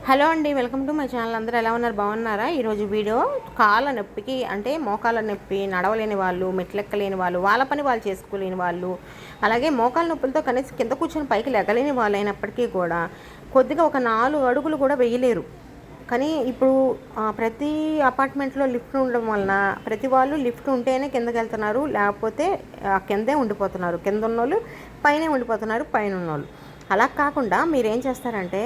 Hello అండి welcome to my channel. అందరూ ఎలా ఉన్నారు? బాగున్నారా? ఈరోజు వీడియో కాళ్ళ నొప్పికి అంటే మోకాళ్ళ నొప్పి నడవలేని వాళ్ళు మెట్లెక్కలేని వాళ్ళు వాళ్ళ పని వాళ్ళు చేసుకోలేని వాళ్ళు అలాగే మోకాళ్ళ నొప్పులతో కనీసం కింద కూర్చొని పైకి లెగలేని వాళ్ళు అయినప్పటికీ కూడా కొద్దిగా ఒక నాలుగు అడుగులు కూడా వేయలేరు. కానీ ఇప్పుడు ప్రతి అపార్ట్మెంట్లో లిఫ్ట్ ఉండడం వలన ప్రతి వాళ్ళు లిఫ్ట్ ఉంటేనే కిందకి వెళ్తున్నారు లేకపోతే ఆ, కిందే ఉండిపోతున్నారు. కింద ఉన్నోళ్ళు పైనే ఉండిపోతున్నారు పైన ఉన్నోళ్ళు అలా కాకుండా మీరు ఏం చేస్తారంటే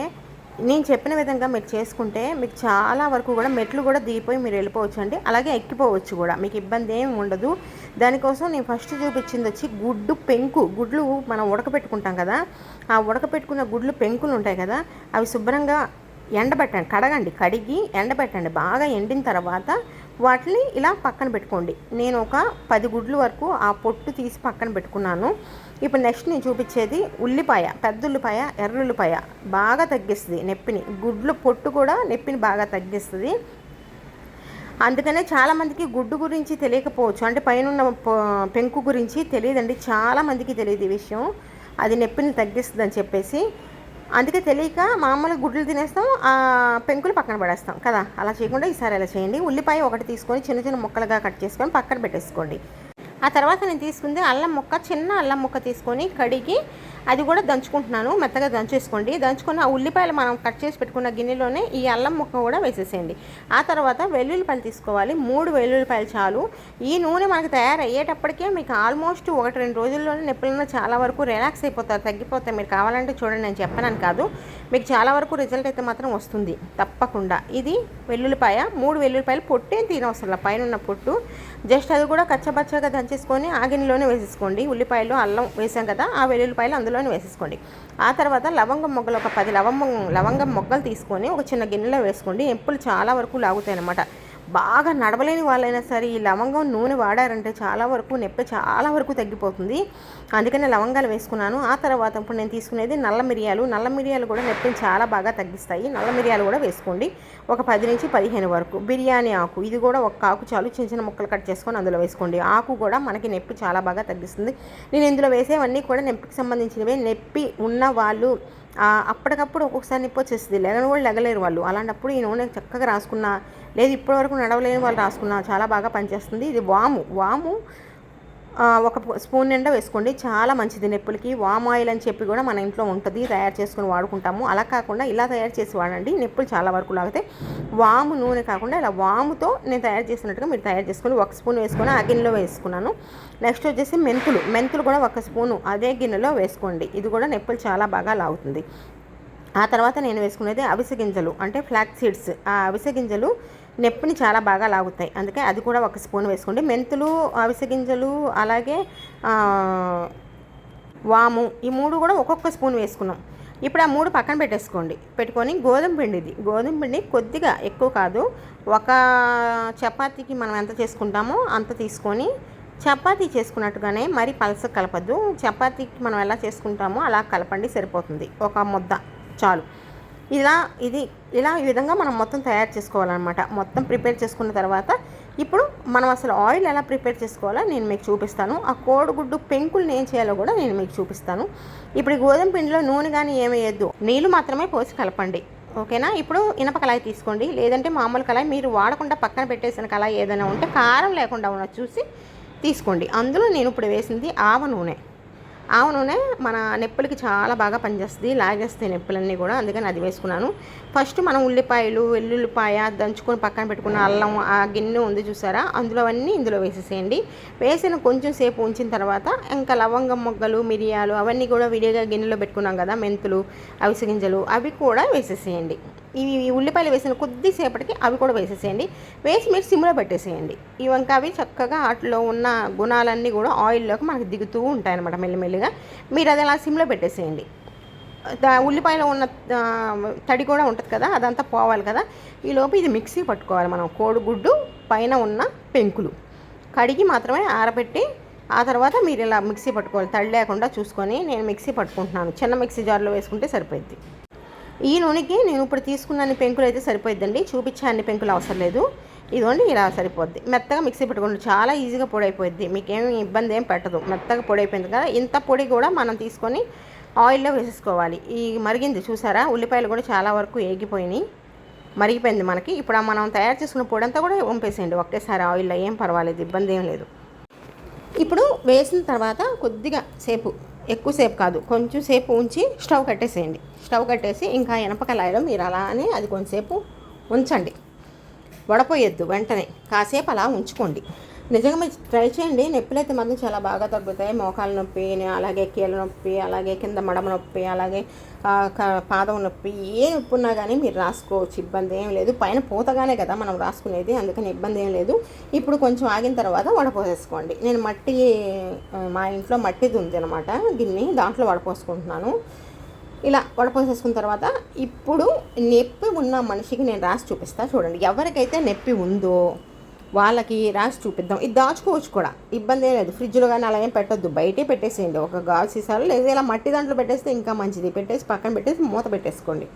నేను చెప్పిన విధంగా మీరు చేసుకుంటే మీకు చాలా వరకు కూడా మెట్లు కూడా దిగిపోయి మీరు వెళ్ళిపోవచ్చు అండి. అలాగే ఎక్కిపోవచ్చు కూడా. మీకు ఇబ్బంది ఏమి ఉండదు. దానికోసం నేను ఫస్ట్ చూపించింది వచ్చి గుడ్డు పెంకు. గుడ్లు మనం ఉడకపెట్టుకుంటాం కదా. ఆ ఉడకపెట్టుకున్న గుడ్లు పెంకులు ఉంటాయి కదా. అవి శుభ్రంగా ఎండబెట్టండి. కడగండి. కడిగి ఎండబెట్టండి. బాగా ఎండిన తర్వాత వాటిని ఇలా పక్కన పెట్టుకోండి. నేను ఒక పది గుడ్లు వరకు ఆ పొట్టు తీసి పక్కన పెట్టుకున్నాను. ఇప్పుడు నెక్స్ట్ నేను చూపించేది ఉల్లిపాయ పెద్ద ఉల్లిపాయ ఎర్ర ఉల్లిపాయ బాగా తగ్గిస్తుంది నొప్పిని. గుడ్లు పొట్టు కూడా నొప్పిని బాగా తగ్గిస్తుంది. అందుకనే చాలామందికి గుడ్డు గురించి తెలియకపోవచ్చు. అంటే పైన ఉన్న పెంకు గురించి తెలియదండి. చాలామందికి తెలియదు ఈ విషయం. అది నొప్పిని తగ్గిస్తుంది చెప్పేసి అందుకే తెలియక మామూలుగా గుడ్లు తినేస్తాం ఆ పెంకులు పక్కన పడేస్తాం కదా. అలా చేయకుండా ఈసారి అలా చేయండి. ఉల్లిపాయ ఒకటి తీసుకొని చిన్న చిన్న ముక్కలుగా కట్ చేసుకొని పక్కన పెట్టేసుకోండి. ఆ తర్వాత నేను తీసుకుంది అల్లం ముక్క చిన్న అల్లం ముక్క తీసుకొని కడిగి అది కూడా దంచుకుంటున్నాను మెత్తగా దంచేసుకోండి. దంచుకున్న ఆ ఉల్లిపాయలు మనం కట్ చేసి పెట్టుకున్న గిన్నెలోనే ఈ అల్లం ముక్క కూడా వేసేసేయండి. ఆ తర్వాత వెల్లుల్లిపాయలు తీసుకోవాలి. మూడు వెల్లుల్లిపాయలు చాలు. ఈ నూనె మనకు తయారయ్యేటప్పటికే మీకు ఆల్మోస్ట్ ఒకటి రెండు రోజుల్లోనే నొప్పులను చాలా వరకు రిలాక్స్ అయిపోతారు తగ్గిపోతాయి మీరు కావాలంటే చూడండి నేను చెప్పనని కాదు. మీకు చాలా వరకు రిజల్ట్ అయితే మాత్రం వస్తుంది. తప్పకుండా. ఇది వెల్లుల్లిపాయ. మూడు వెల్లుల్లిపాయలు పొట్టేం తినవసరం పైన ఉన్న పొట్టు. జస్ట్ అది కూడా కచ్చబచ్చగా దంచేసుకొని ఆ గిన్నెలోనే వేసేసుకోండి. ఉల్లిపాయలు అల్లం వేసాం కదా ఆ వెల్లుల్లిపాయలు అందులోనే వేసేసుకోండి. ఆ తర్వాత లవంగం మొగ్గలు ఒక పది లవంగం లవంగం మొగ్గలు తీసుకొని ఒక చిన్న గిన్నెలో వేసుకోండి. ఎప్పులు చాలా వరకు లాగుతాయి అన్నమాట బాగా నడవలేని వాళ్ళైనా సరే ఈ లవంగం నూనె వాడారంటే చాలా వరకు నొప్పి చాలా వరకు తగ్గిపోతుంది. అందుకనే లవంగాలు వేసుకున్నాను. ఆ తర్వాత ఇప్పుడు నేను తీసుకునేది నల్ల మిరియాలు. నల్ల మిరియాలు కూడా నొప్పిని చాలా బాగా తగ్గిస్తాయి. నల్ల మిరియాలు కూడా వేసుకోండి. ఒక పది నుంచి పదిహేను వరకు. బిర్యానీ ఆకు. ఇది కూడా ఒక ఆకు చాలు చిన్న చిన్న ముక్కలు కట్ చేసుకొని అందులో వేసుకోండి. ఆకు కూడా మనకి నొప్పి చాలా బాగా తగ్గిస్తుంది. నేను ఇందులో వేసేవన్నీ కూడా నొప్పికి సంబంధించినవి. నొప్పి ఉన్న వాళ్ళు అప్పటికప్పుడు ఒక్కొక్కసారి నొప్పి వచ్చేస్తుంది. లెగను కూడా లెగలేరు వాళ్ళు. అలాంటప్పుడు ఈ నూనె చక్కగా రాసుకున్న లేదు ఇప్పటివరకు నడవలేని వాళ్ళు రాసుకున్నా చాలా బాగా పనిచేస్తుంది. ఇది వాము. వాము ఒక స్పూన్ నిండా వేసుకోండి. చాలా మంచిది నొప్పులకి. వామ్ ఆయిల్ అని చెప్పి కూడా మన ఇంట్లో ఉంటుంది. తయారు చేసుకుని వాడుకుంటాము. అలా కాకుండా ఇలా తయారు చేసి వాడండి. నొప్పులు చాలా వరకు లాగితే వాము నూనె కాకుండా ఇలా వాముతో నేను తయారు చేసినట్టుగా మీరు తయారు చేసుకొని ఒక స్పూన్ వేసుకొని ఆ గిన్నెలో వేసుకున్నాను. నెక్స్ట్ వచ్చేసి మెంతులు. మెంతులు కూడా ఒక స్పూను అదే గిన్నెలో వేసుకోండి. ఇది కూడా నొప్పులు చాలా బాగా లాగుతుంది. ఆ తర్వాత నేను వేసుకునేది అవిసె గింజలు. అంటే ఫ్లాక్ సీడ్స్. ఆ అవిసె గింజలు నొప్పిని చాలా బాగా లాగుతాయి. అందుకే అది కూడా ఒక స్పూన్ వేసుకోండి. మెంతులు అవిసె గింజలు అలాగే వాము ఈ మూడు కూడా ఒక్కొక్క స్పూన్ వేసుకున్నాం. ఇప్పుడు ఆ మూడు పక్కన పెట్టేసుకోండి. పెట్టుకొని గోధుమ పిండి ఇది. గోధుమ పిండి కొద్దిగా ఎక్కువ కాదు. ఒక చపాతీకి మనం ఎంత చేసుకుంటామో అంత తీసుకొని చపాతీ చేసుకున్నట్టుగానే మరి పలస కలపద్దు. చపాతీకి మనం ఎలా చేసుకుంటామో అలా కలపండి సరిపోతుంది. ఒక ముద్ద చాలు. ఇలా ఇది ఇలా ఈ విధంగా మనం మొత్తం తయారు చేసుకోవాలన్నమాట. మొత్తం ప్రిపేర్ చేసుకున్న తర్వాత ఇప్పుడు మనం అసలు ఆయిల్ ఎలా ప్రిపేర్ చేసుకోవాలో నేను మీకు చూపిస్తాను. ఆ కోడిగుడ్డు పెంకుల్ని ఏం చేయాలో కూడా నేను మీకు చూపిస్తాను. ఇప్పుడు గోధుమ పిండిలో నూనె కానీ ఏమి వేయద్దు. నీళ్ళు మాత్రమే పోసి కలపండి. ఓకేనా? ఇప్పుడు ఇనప కళాయి తీసుకోండి. లేదంటే మామూలు కళాయి మీరు వాడకుండా పక్కన పెట్టేసిన కళాయి ఏదైనా ఉంటే కారం లేకుండా ఉన్న చూసి తీసుకోండి. అందులో నేను ఇప్పుడు వేసింది ఆవ నూనె. ఆవు నూనె మన నొప్పులకి చాలా బాగా పనిచేస్తుంది. లాగేస్తాయి నొప్పులన్నీ కూడా. అందుకని అది వేసుకున్నాను. ఫస్ట్ మనం ఉల్లిపాయలు వెల్లుల్లిపాయ దంచుకొని పక్కన పెట్టుకున్న అల్లం ఆ గిన్నె ఉంది చూసారా? అందులో అన్నీ ఇందులో వేసేసేయండి. వేసిన కొంచెం సేపు ఉంచిన తర్వాత ఇంకా లవంగం మొగ్గలు మిరియాలు అవన్నీ కూడా విడిగా గిన్నెలో పెట్టుకున్నాం కదా మెంతులు అవిసె గింజలు అవి కూడా వేసేసేయండి. ఇవి ఉల్లిపాయలు వేసిన కొద్దిసేపటికి అవి కూడా వేసేసేయండి. వేసి మీరు సిమ్లో పెట్టేసేయండి. ఈ ఇంకా అవి చక్కగా వాటిలో ఉన్న గుణాలన్నీ కూడా ఆయిల్లోకి మనకు దిగుతూ ఉంటాయి అనమాట మెల్లిమెల్లిగా. మీరు అది అలా సిమ్లో పెట్టేసేయండి. ఉల్లిపాయలో ఉన్న తడి కూడా ఉంటుంది కదా అదంతా పోవాలి కదా. ఈలోపు ఇది మిక్సీ పట్టుకోవాలి మనం కోడిగుడ్డు పైన ఉన్న పెంకులు. కడిగి మాత్రమే ఆరబెట్టి ఆ తర్వాత మీరు ఇలా మిక్సీ పట్టుకోవాలి. తడి లేకుండా చూసుకొని నేను మిక్సీ పట్టుకుంటున్నాను. చిన్న మిక్సీ జార్లో వేసుకుంటే సరిపోద్ది ఈ నూనెకి నేను ఇప్పుడు తీసుకున్న అన్ని పెంకులు అయితే సరిపోద్దండి చూపించే అన్ని పెంకులు అవసరం లేదు. ఇదిగోండి ఇలా సరిపోద్ది. మెత్తగా మిక్సీ పెట్టుకోండి. చాలా ఈజీగా పొడి అయిపోద్ది మీకేమి ఇబ్బంది ఏం పెట్టదు. మెత్తగా పొడి అయిపోయింది కదా ఇంత పొడి కూడా మనం తీసుకొని ఆయిల్లో వేసేసుకోవాలి. ఈ మరిగింది చూసారా? ఉల్లిపాయలు కూడా చాలా వరకు ఏగిపోయినాయి. మరిగిపోయింది మనకి. ఇప్పుడు మనం తయారు చేసుకున్న పొడి అంతా కూడా వంపేసేయండి. ఒకటేసారి ఆయిల్లో ఏం పర్వాలేదు ఇబ్బంది ఏం లేదు. ఇప్పుడు వేసిన తర్వాత కొద్దిగా సేపు ఎక్కువసేపు కాదు కొంచెం సేపు ఉంచి స్టవ్ కట్టేసేయండి. స్టవ్ కట్టేసి ఇంకా ఎనపకలాయలో మీరు అలానే అది కొంచెంసేపు ఉంచండి. వడపోయొద్దు వెంటనే కాసేపు అలా ఉంచుకోండి. నిజంగా మీరు ట్రై చేయండి. నొప్పులు అయితే మాత్రం చాలా బాగా తగ్గుతాయి. మోకాల నొప్పి అలాగే కీళ్ళ నొప్పి అలాగే కింద మడమ నొప్పి అలాగే పాదం నొప్పి ఏ నొప్పి ఉన్నా కానీ మీరు రాసుకోవచ్చు. ఇబ్బంది ఏం లేదు. పైన పూతగానే కదా మనం రాసుకునేది. అందుకని ఇబ్బంది ఏం లేదు. ఇప్పుడు కొంచెం ఆగిన తర్వాత వడపోసేసుకోండి. నేను మట్టి మా ఇంట్లో మట్టిది ఉంది అనమాట గిన్నె దాంట్లో వడపోసుకుంటున్నాను. ఇలా వడపోసేసుకున్న తర్వాత ఇప్పుడు నొప్పి ఉన్న మనిషికి నేను రాసి చూపిస్తా. చూడండి. ఎవరికైతే నొప్పి ఉందో వాళ్ళకి రాసి చూపిద్దాం. ఇది దాచుకోవచ్చు కూడా. ఇబ్బంది లేదు. ఫ్రిడ్జ్లో కానీ అలా ఏం పెట్టొద్దు. బయటే పెట్టేసేయండి. ఒక గాజు సీసాలు లేదా. ఇలా మట్టి దాంట్లో పెట్టేస్తే ఇంకా మంచిది. పెట్టేసి పక్కన పెట్టేసి మూత పెట్టేసుకోండి.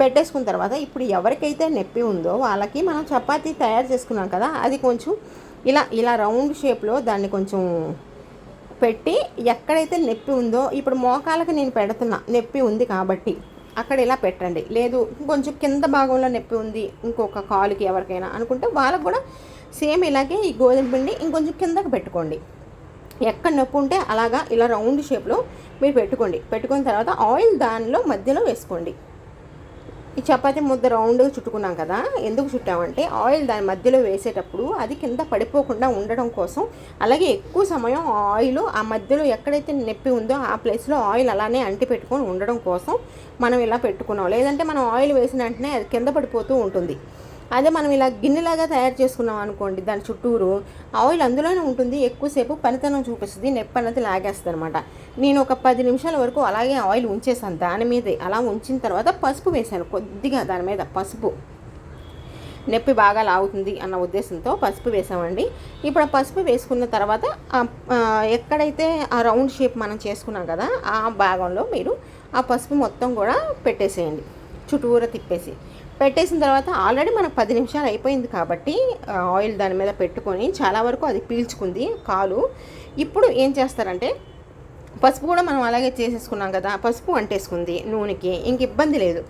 పెట్టేసుకున్న తర్వాత ఇప్పుడు ఎవరికైతే నొప్పి ఉందో వాళ్ళకి మనం చపాతీ తయారు చేసుకున్నాం కదా అది కొంచెం ఇలా ఇలా రౌండ్ షేప్లో దాన్ని కొంచెం పెట్టి ఎక్కడైతే నొప్పి ఉందో ఇప్పుడు మోకాలకు నేను పెడుతున్నా నొప్పి ఉంది కాబట్టి అక్కడ ఇలా పెట్టండి. లేదు కొంచెం కింద భాగంలో నొప్పి ఉంది ఇంకొక కాలుకి ఎవరికైనా అనుకుంటే వాళ్ళకు కూడా సేమ్ ఇలాగే ఈ గోధుమ పిండి ఇంకొంచెం కిందకు పెట్టుకోండి. ఎక్కడ నొప్పి ఉంటే అలాగా ఇలా రౌండ్ షేప్లో మీరు పెట్టుకోండి. పెట్టుకున్న తర్వాత ఆయిల్ దానిలో మధ్యలో వేసుకోండి. ఈ చపాతీ ముద్ద రౌండ్గా చుట్టుకున్నాం కదా ఎందుకు చుట్టామంటే ఆయిల్ దాని మధ్యలో వేసేటప్పుడు అది కింద పడిపోకుండా ఉండడం కోసం అలాగే ఎక్కువ సమయం ఆయిల్ ఆ మధ్యలో ఎక్కడైతే నొప్పి ఉందో ఆ ప్లేస్లో ఆయిల్ అలానే అంటి పెట్టుకొని ఉండడం కోసం మనం ఇలా పెట్టుకున్నాం. లేదంటే మనం ఆయిల్ వేసిన వెంటనే అది కింద పడిపోతూ ఉంటుంది. అదే మనం ఇలా గిన్నెలాగా తయారు చేసుకున్నాం అనుకోండి దాని చుట్టూరు ఆయిల్ అందులోనే ఉంటుంది ఎక్కువసేపు పనితనం చూపిస్తుంది నొప్పి అనేది లాగేస్తుంది అనమాట నేను ఒక పది నిమిషాల వరకు అలాగే ఆయిల్ ఉంచేసాను దాని మీదే అలా ఉంచిన తర్వాత పసుపు వేసాను కొద్దిగా దాని మీద పసుపు. నొప్పి బాగా లాగుతుంది అన్న ఉద్దేశంతో పసుపు వేసామండి. ఇప్పుడు ఆ పసుపు వేసుకున్న తర్వాత ఎక్కడైతే ఆ రౌండ్ షేప్ మనం చేసుకున్నాం కదా ఆ భాగంలో మీరు ఆ పసుపు మొత్తం కూడా పెట్టేసేయండి. చుట్టూరా తిప్పేసి. పెట్టేసిన తర్వాత ఆల్రెడీ మనకు పది నిమిషాలు అయిపోయింది కాబట్టి ఆయిల్ దాని మీద పెట్టుకొని చాలా వరకు అది పీల్చుకుంది కాలు. ఇప్పుడు ఏం చేస్తారంటే పసుపు కూడా మనం అలాగే చేసేసుకున్నాం కదా పసుపు అంటేసుకుంది నూనెకి ఇంక ఇబ్బంది లేదు.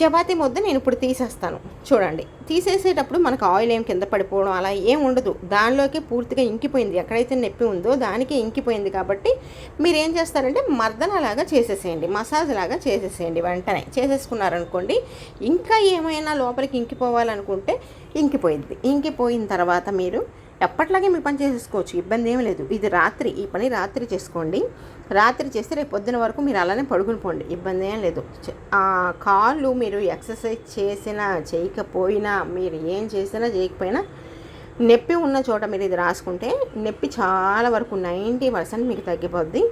చపాతీ ముద్ద నేను ఇప్పుడు తీసేస్తాను. చూడండి. తీసేసేటప్పుడు మనకు ఆయిల్ ఏం కింద పడిపోవడం అలా ఏం ఉండదు. దానిలోకి పూర్తిగా ఇంకిపోయింది. ఎక్కడైతే నొప్పి ఉందో దానికే ఇంకిపోయింది కాబట్టి మీరు ఏం చేస్తారంటే మర్దనలాగా చేసేసేయండి. మసాజ్ లాగా చేసేసేయండి వెంటనే. చేసేసుకున్నారనుకోండి ఇంకా ఏమైనా లోపలికి ఇంకిపోవాలనుకుంటే ఇంకిపోయింది. ఇంకిపోయిన తర్వాత మీరు ఎప్పట్లాగే మీ పని చేసేసుకోవచ్చు. ఇబ్బంది ఏం లేదు. ఇది రాత్రి. ఈ పని రాత్రి చేసుకోండి. రాత్రి చేస్తే రేపు పొద్దున వరకు మీరు అలానే పడుకుని పోండి. ఇబ్బంది ఏం లేదు. కాళ్ళు మీరు ఎక్సర్సైజ్ చేసినా చేయకపోయినా మీరు ఏం చేసినా చేయకపోయినా నొప్పి ఉన్న చోట మీరు ఇది రాసుకుంటే నొప్పి చాలా వరకు నైంటీ పర్సెంట్ మీకు తగ్గిపోద్ది.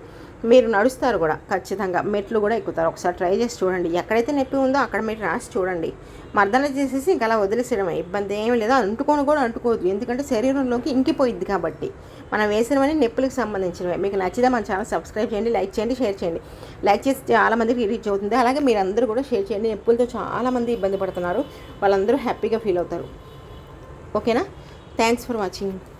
మీరు నడుస్తారు కూడా ఖచ్చితంగా. మెట్లు కూడా ఎక్కుతారు. ఒకసారి ట్రై చేసి చూడండి. ఎక్కడైతే నొప్పి ఉందో అక్కడ మీరు రాసి చూడండి. మర్దన చేసేసి ఇంకా అలా వదిలేసేయడమే. ఇబ్బంది ఏమీ లేదు. అంటుకొని కూడా అంటుకోవద్దు. ఎందుకంటే శరీరంలోకి ఇంకిపోయిద్ది కాబట్టి. మనం వేసినవన్నీ నొప్పులకు సంబంధించినవి. మీకు నచ్చితే మన ఛానల్ సబ్స్క్రైబ్ చేయండి లైక్ చేయండి షేర్ చేయండి. లైక్ చేసి చాలామందికి రీచ్ అవుతుంది. అలాగే మీరు అందరూ కూడా షేర్ చేయండి. నొప్పులతో చాలామంది ఇబ్బంది పడుతున్నారు. వాళ్ళందరూ హ్యాపీగా ఫీల్ అవుతారు. ఓకేనా? Thanks for watching.